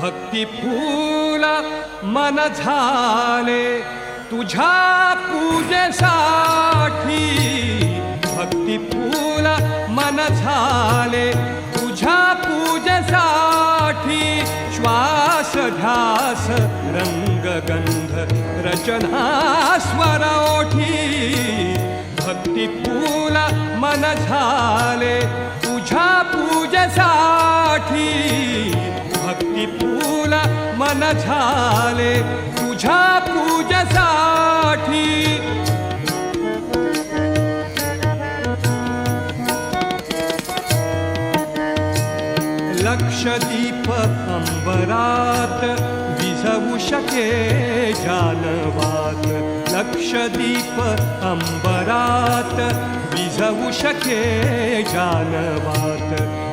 भक्ती फूल मन झाले तुझ्या पूजेसाठी. भक्ती फूल मन झाले तुझ्या पूजेसाठी. श्वास ध्यास रंगगंध रचना स्वर ओठी. भक्ती फूल मन झाले साथी भक्ती फुला मन झाले तुझ्या पूजेसाठी. लक्षदीप अंबरात विझवू शके जानवात. लक्षदीप अंबरात विझवू शके जानवात.